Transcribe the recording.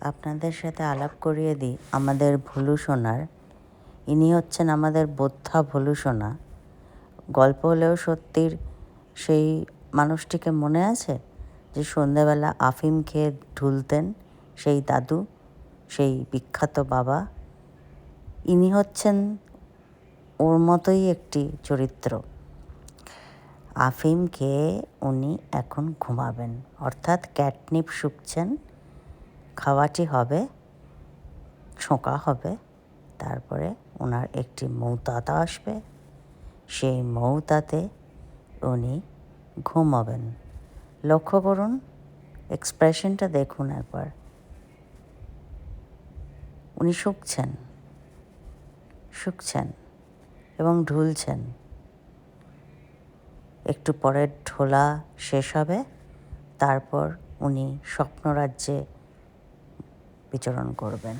আপনাদের সাথে আলাপ করিয়ে দিই। আমাদের ভুলু সোনার। ইনি হচ্ছেন আমাদের বোদ্ধা ভুলু সোনা। গল্প হলেও সত্যির সেই মানুষটিকে মনে আছে? যে সন্ধেবেলা আফিম খেয়ে ঢুলতেন সেই দাদু, সেই বিখ্যাত বাবা। ইনি হচ্ছেন ওর মতোই একটি চরিত্র। আফিম খেয়ে উনি এখন ঘুমাবেন। অর্থাৎ ক্যাটনিপ শুকছেন। খাওয়াটি হবে, ছোঁকা হবে, তারপরে ওনার একটি মৌতাতা আসবে। সেই মৌতাতে উনি ঘুমাবেন। লক্ষ্য করুন এক্সপ্রেশনটা দেখুন একবার। উনি শুকছেন শুকছেন এবং ঢুলছেন। একটু পরে ঢোলা শেষ হবে, তারপর উনি স্বপ্নরাজ্যে বিচরণ করবেন